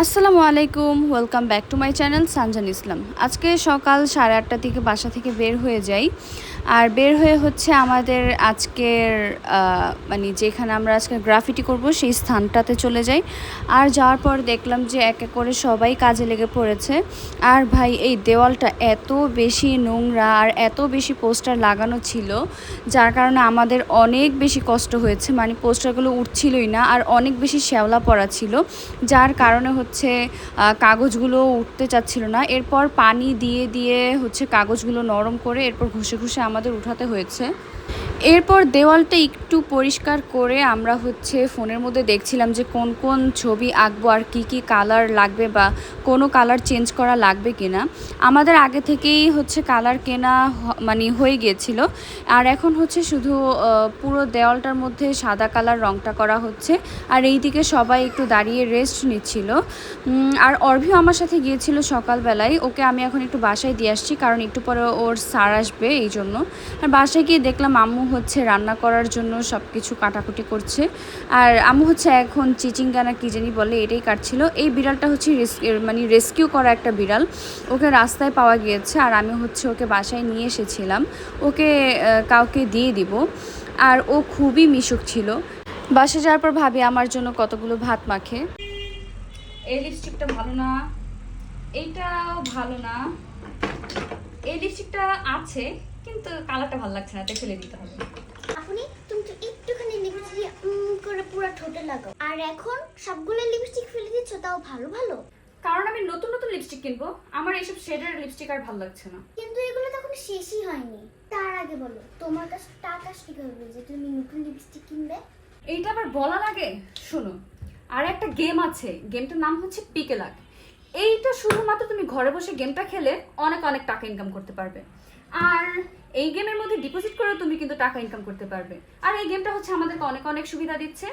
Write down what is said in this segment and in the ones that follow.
আসসালামু আলাইকুম, welcome back to my channel Sanjan Islam. আজকে সকাল সাড়ে আটটা থেকে বাসা থেকে বের হয়ে যাই। আর বের হয়ে হচ্ছে আমাদের আজকের মানে যেখানে আমরা আজকে গ্রাফিটি করব সেই স্থানটাতে চলে যাই। আর যাওয়ার পর দেখলাম যে এক এক করে সবাই কাজে লেগে পড়েছে। আর ভাই, এই দেওয়ালটা এত বেশি নোংরা আর এত বেশি পোস্টার লাগানো ছিল, যার কারণে আমাদের অনেক বেশি কষ্ট হয়েছে। মানে পোস্টারগুলো উঠছিলই না আর অনেক বেশি শ্যাওলা পড়া ছিল, যার কারণে হচ্ছে কাগজগুলো উঠতে চাচ্ছিল না। এরপর পানি দিয়ে দিয়ে হচ্ছে কাগজগুলো নরম করে এরপর ঘষে ঘষে আমাদের উঠাতে হয়েছে। এরপর দেওয়ালটা একটু পরিষ্কার করে আমরা হচ্ছে ফোনের মধ্যে দেখছিলাম যে কোন কোন ছবি আঁকবো আর কি কি কালার লাগবে বা কোনো কালার চেঞ্জ করা লাগবে কিনা। আমাদের আগে থেকেই হচ্ছে কালার কেনা মানে হয়ে গিয়েছিল। আর এখন হচ্ছে শুধু পুরো দেওয়ালটার মধ্যে সাদা কালার রংটা করা হচ্ছে। আর এই দিকে সবাই একটু দাঁড়িয়ে রেস্ট নিচ্ছিল। আর অর্ভিও আমার সাথে গিয়েছিল সকালবেলায়। ওকে আমি এখন একটু বাসায় দিয়ে আসছি, কারণ একটু পরে ওর স্যার আসবে এই জন্য আর বাসায় গিয়ে দেখলাম আম্মু হচ্ছে রান্না করার জন্য সব কিছু কাটাকুটি করছে। আর আম্মু হচ্ছে এখন চিচিঙ্গানা কী জানি বলে, এটাই কাটছিল। এই বিড়ালটা হচ্ছে মানে রেস্কিউ করা একটা বিড়াল। ওকে রাস্তায় পাওয়া গিয়েছে আর আমি হচ্ছে ওকে বাসায় নিয়ে এসেছিলাম। ওকে কাউকে দিয়ে দিব। আর ও খুবই মিশুক ছিল। বাসে যাওয়ার পর ভাবি আমার জন্য কতগুলো ভাত মাখে। এই লিপস্টিকটা ভালো না। এইটাও ভালো না। এই লিপস্টিকটা আছে। কিন্তু কালারটা ভালো লাগছে না তাই ফেলে দিতে হবে। আপনি তুমি তো একটুখানি লিপস্টিক করে পুরো ঠোঁটে লাগাও। আর এখন সবগুলো লিপস্টিক ফেলে দিচ্ছ তাও ভালো ভালো? কারণ আমি নতুন নতুন লিপস্টিক কিনবো। আমার এইসব শেডের লিপস্টিক আর ভালো লাগছে না। কিন্তু এগুলো তো তখন শেষই হয়নি। তার আগে বলো তোমার কাছে টাকা কীভাবে যে তুমি নতুন লিপস্টিক কিনবে? এইটা আবার বলা লাগে শোনো আর একটা গেম আছে। গেমটার নাম হচ্ছে পিকেলাক এইটা শুধুমাত্র তুমি ঘরে বসে গেমটা খেলে অনেক অনেক টাকা ইনকাম করতে পারবে। আর এই গেমের মধ্যে ডিপোজিট করেও তুমি কিন্তু টাকা ইনকাম করতে পারবে। আর এই গেমটা হচ্ছে আমাদেরকে অনেক অনেক সুবিধা দিচ্ছে।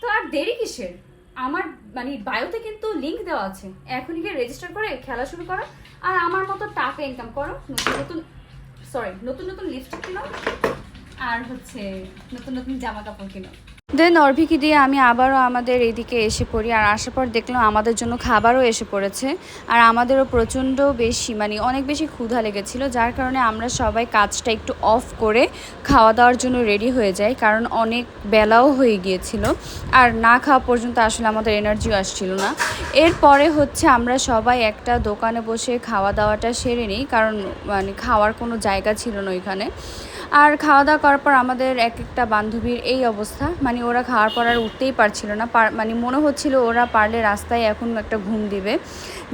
তো আর দেরি কিসের? আমার মানে বায়োতে কিন্তু লিংক দেওয়া আছে। এখনই গিয়ে রেজিস্টার করে খেলা শুরু করো। আর আমার মতো টাকা ইনকাম করো। নতুন নতুন সরি নতুন নতুন লিপস্টিক কিনো। আর হচ্ছে নতুন নতুন জামা কাপড় কিনো। দেন অর্ভিকে দিয়ে আমি আবারও আমাদের এদিকে এসে পড়ি। আর আসার পর দেখলাম আমাদের জন্য খাবারও এসে পড়েছে। আর আমাদেরও প্রচণ্ড বেশি মানে অনেক বেশি ক্ষুধা লেগেছিল, যার কারণে আমরা সবাই কাজটা একটু অফ করে খাওয়া দাওয়ার জন্য রেডি হয়ে যাই, কারণ অনেক বেলাও হয়ে গিয়েছিল। আর না খাওয়া পর্যন্ত আসলে আমাদের এনার্জিও আসছিল না। এরপরে হচ্ছে আমরা সবাই একটা দোকানে বসে খাওয়া দাওয়াটা সেরে নিই, কারণ মানে খাওয়ার কোনো জায়গা ছিল না ওইখানে। আর খাওয়া দাওয়া করার পর আমাদের এক একটা বান্ধবীর এই অবস্থা। মানে ওরা খাওয়ার পর আর উঠতেই পারছিল না। মানে মনে হচ্ছিল ওরা পারলে রাস্তায় এখন একটা ঘুম দিবে।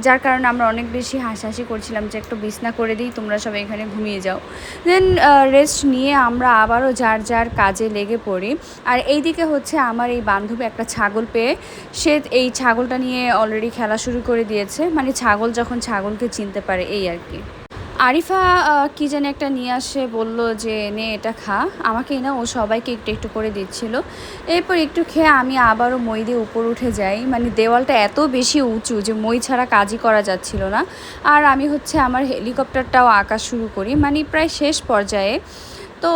যার কারণে আমরা অনেক বেশি হাসাহাসি করছিলাম যে একটু বিছনা করে দিই, তোমরা সব এখানে ঘুমিয়ে যাও। দেন রেস্ট নিয়ে আমরা আবারও যার যার কাজে লেগে পড়ি। আর এইদিকে হচ্ছে আমার এই বান্ধবী একটা ছাগল পেয়ে, সে এই ছাগলটা নিয়ে অলরেডি খেলা শুরু করে দিয়েছে। মানে ছাগল যখন ছাগলকে চিনতে পারে, এই আর কি। আরিফা কী জানি একটা নিয়ে আসে, বলল যে, নে, এটা খা। আমাকে না, ও সবাইকে একটু একটু করে দিচ্ছিল। এরপর একটু খেয়ে আমি আবারও মই দিয়ে উপর উঠে যাই। মানে দেওয়ালটা এত বেশি উঁচু যে, মই ছাড়া কাজই করা যাচ্ছিল না। আর আমি হচ্ছে আমার হেলিকপ্টারটাও আঁকা শুরু করি। মানে প্রায় শেষ পর্যায়ে। তো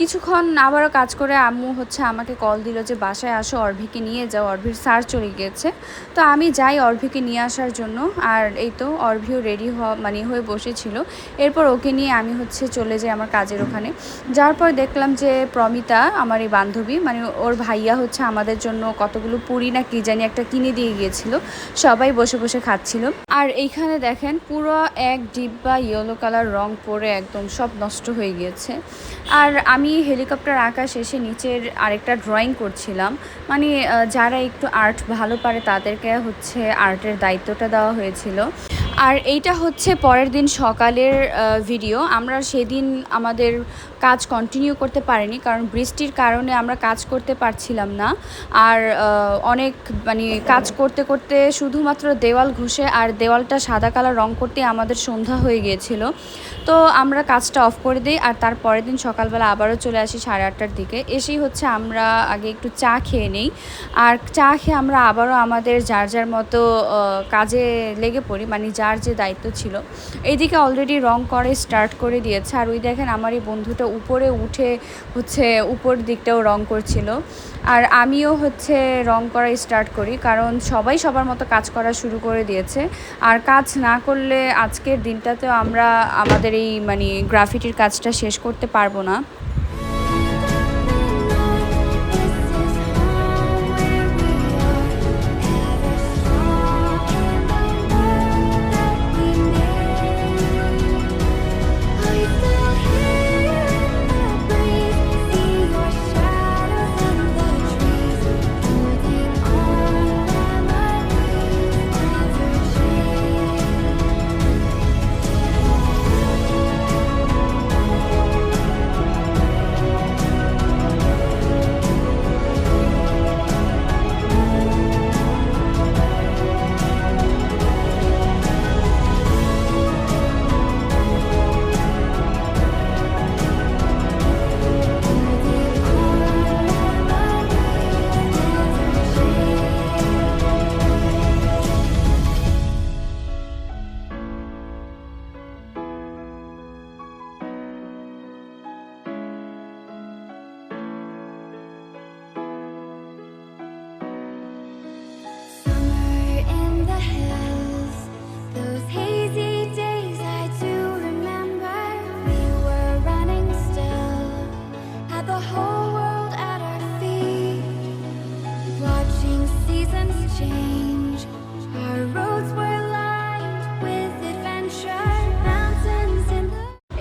কিছুক্ষণ আবারও কাজ করে আম্মু হচ্ছে আমাকে কল দিল যে, বাসায় আসো, অর্ভিকে নিয়ে যাও, অর্ভির স্যার চলে গিয়েছে তো আমি যাই অর্ভিকে নিয়ে আসার জন্য আর এই তো অর্ভিও রেডি হওয়া মানে হয়ে বসেছিল। এরপর ওকে নিয়ে আমি হচ্ছে চলে যাই আমার কাজের ওখানে। যাওয়ার পর দেখলাম যে, প্রমিতা আমার এই বান্ধবী মানে ওর ভাইয়া হচ্ছে আমাদের জন্য কতগুলো পুরি না কি জানি একটা কিনে দিয়ে গিয়েছিল। সবাই বসে বসে খাচ্ছিল। আর এইখানে দেখেন পুরো এক ডিব্বা ইয়েলো কালার রং পরে একদম সব নষ্ট হয়ে গিয়েছে। আর আমি হেলিকপ্টার আঁকা শেষে নিচের আরেকটা ড্রয়িং করছিলাম। মানে যারা একটু আর্ট ভালো পারে তাদেরকে হচ্ছে আর্টের দায়িত্বটা দেওয়া হয়েছিল। আর এইটা হচ্ছে পরের দিন সকালের ভিডিও আমরা সেদিন আমাদের কাজ কন্টিনিউ করতে পারিনি, কারণ বৃষ্টির কারণে আমরা কাজ করতে পারছিলাম না। আর অনেক মানে কাজ করতে করতে শুধুমাত্র দেওয়াল ঘষে আর দেওয়ালটা সাদা কালার রং করতে আমাদের সন্ধ্যা হয়ে গিয়েছিল। তো আমরা কাজটা অফ করে দিই আর তার পরের দিন সকালবেলা আবারও চলে আসি সাড়ে আটটার দিকে। এসেই হচ্ছে আমরা আগে একটু চা খেয়ে নিই। আর চা খেয়ে আমরা আবারও আমাদের যার যার মতো কাজে লেগে পড়ি মানে যার যে দায়িত্ব ছিল। এইদিকে অলরেডি রং করে স্টার্ট করে দিয়েছে। আর ওই দেখেন আমার এই বন্ধুটা উপরে উঠে হচ্ছে উপর দিকটাও রং করছিল। আর আমিও হচ্ছে রং করা স্টার্ট করি, কারণ সবাই সবার মতো কাজ করা শুরু করে দিয়েছে। আর কাজ না করলে আজকের দিনটাতেও আমরা আমাদের এই মানে গ্রাফিটির কাজটা শেষ করতে পারব না।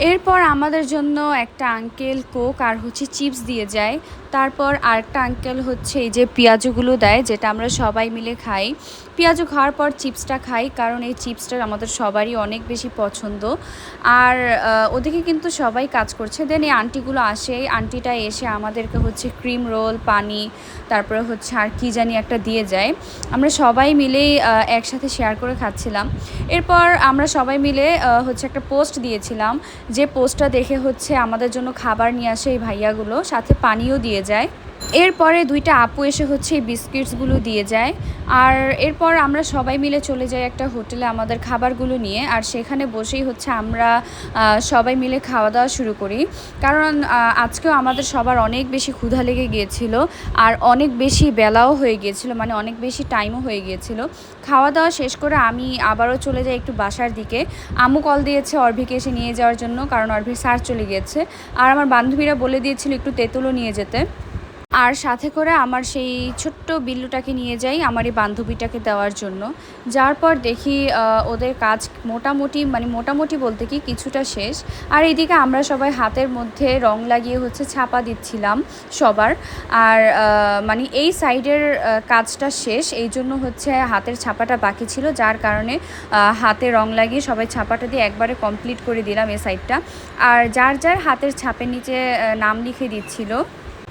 এরপর আমাদের জন্য একটা আঙ্কেল কোক আর হচ্ছে চিপস দিয়ে যায়। তারপর আরেকটা আঙ্কেল হচ্ছে এই যে পেঁয়াজগুলো দেয়, যেটা আমরা সবাই মিলে খাই। পেঁয়াজু খাওয়ার পর চিপসটা খাই, কারণ এই চিপসটা আমাদের সবারই অনেক বেশি পছন্দ। আর ওদিকে কিন্তু সবাই কাজ করছে। দেন এই আন্টিগুলো আসে, এই আন্টিটা এসে আমাদেরকে হচ্ছে ক্রিম রোল পানি, তারপরে হচ্ছে আর কি জানি একটা দিয়ে যায়। আমরা সবাই মিলেই একসাথে শেয়ার করে খাচ্ছিলাম। এরপর আমরা সবাই মিলে হচ্ছে একটা পোস্ট দিয়েছিলাম। যে পোস্টটা দেখে হচ্ছে আমাদের জন্য খাবার নিয়ে আসে এই ভাইয়াগুলো, সাথে পানিও দিয়ে যায়। এরপরে দুইটা আপু এসে হচ্ছে এই বিস্কিটসগুলো দিয়ে যায়। আর এরপর আমরা সবাই মিলে চলে যাই একটা হোটেলে আমাদের খাবারগুলো নিয়ে। আর সেখানে বসেই হচ্ছে আমরা সবাই মিলে খাওয়া দাওয়া শুরু করি। কারণ আজকেও আমাদের সবার অনেক বেশি ক্ষুধা লেগে গিয়েছিল আর অনেক বেশি বেলাও হয়ে গিয়েছিল মানে অনেক বেশি টাইমও হয়ে গিয়েছিল। খাওয়া দাওয়া শেষ করে আমি আবারও চলে যাই একটু বাসার দিকে। আমু কল দিয়েছে অর্ভিকে এসে নিয়ে যাওয়ার জন্য, কারণ অর্ভির স্যার চলে গিয়েছে। আর আমার বান্ধবীরা বলে দিয়েছিল একটু তেঁতুলও নিয়ে যেতে। আর সাথে করে আমার সেই ছোট্ট বিল্লুটাকে নিয়ে যাই আমার এই বান্ধবীটাকে দেওয়ার জন্য। যার পর দেখি ওদের কাজ মোটামুটি মানে মোটামুটি বলতে কি কিছুটা শেষ। আর এইদিকে আমরা সবাই হাতের মধ্যে রং লাগিয়ে হচ্ছে ছাপা দিচ্ছিলাম সবার। আর মানে এই সাইডের কাজটা শেষ। এই জন্য হচ্ছে হাতের ছাপাটা বাকি ছিল, যার কারণে হাতে রং লাগিয়ে সবাই ছাপাটা দিয়ে একবারে কমপ্লিট করে দিলাম এই সাইডটা। আর যার যার হাতের ছাপের নিচে নাম লিখে দিচ্ছিল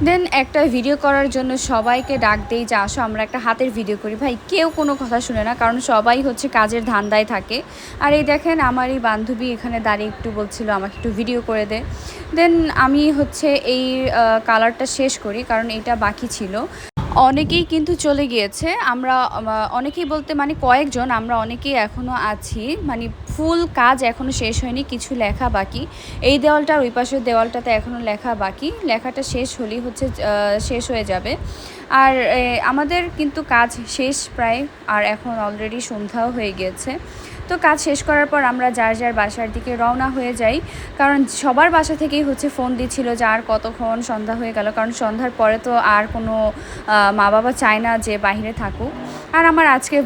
দেন একটা ভিডিও করার জন্য সবাইকে ডাক দেই যে, আসো, আমরা একটা হাতের ভিডিও করি। ভাই, কেউ কোনো কথা শুনে না, কারণ সবাই হচ্ছে কাজের ধান্দায় থাকে। আর এই দেখেন আমার এই বান্ধবী এখানে দাঁড়িয়ে একটু বলছিল, আমাকে একটু ভিডিও করে দে। দেন আমি হচ্ছে এই কালারটা শেষ করি, কারণ এটা বাকি ছিল। অনেকেই কিন্তু চলে গিয়েছে, আমরা অনেকেই বলতে মানে কয়েকজন, আমরা অনেকেই এখনও আছি মানে ফুল কাজ এখনও শেষ হয়নি, কিছু লেখা বাকি। এই দেওয়ালটার ওই পাশের দেওয়ালটাতে এখনও লেখা বাকি। লেখাটা শেষ হলেই হচ্ছে শেষ হয়ে যাবে। আর আমাদের কিন্তু কাজ শেষ প্রায়, আর এখন অলরেডি সন্ধ্যাও হয়ে গিয়েছে। তো কাজ শেষ করার পর আমরা যার যার বাসার দিকে রওনা হয়ে যাই। কারণ সবার বাসা থেকেই হচ্ছে ফোন দিচ্ছিল যে আর কতক্ষণ সন্ধ্যা হয়ে গেল। কারণ সন্ধ্যার পরে তো আর কোনো মা বাবা চায় না যে বাইরে থাকুক। আর আমার আজকের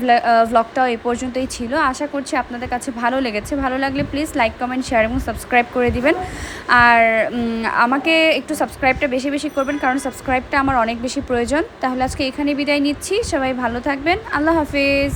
ব্লগটাও এ পর্যন্তই ছিল। আশা করছি আপনাদের কাছে ভালো লেগেছে। ভালো লাগলে প্লিজ লাইক কমেন্ট শেয়ার এবং সাবস্ক্রাইব করে দিবেন। আর আমাকে একটু সাবস্ক্রাইবটা বেশি বেশি করবেন, কারণ সাবস্ক্রাইবটা আমার অনেক বেশি প্রয়োজন। তাহলে আজকে এখানে বিদায় নিচ্ছি। সবাই ভালো থাকবেন। আল্লাহ হাফিজ।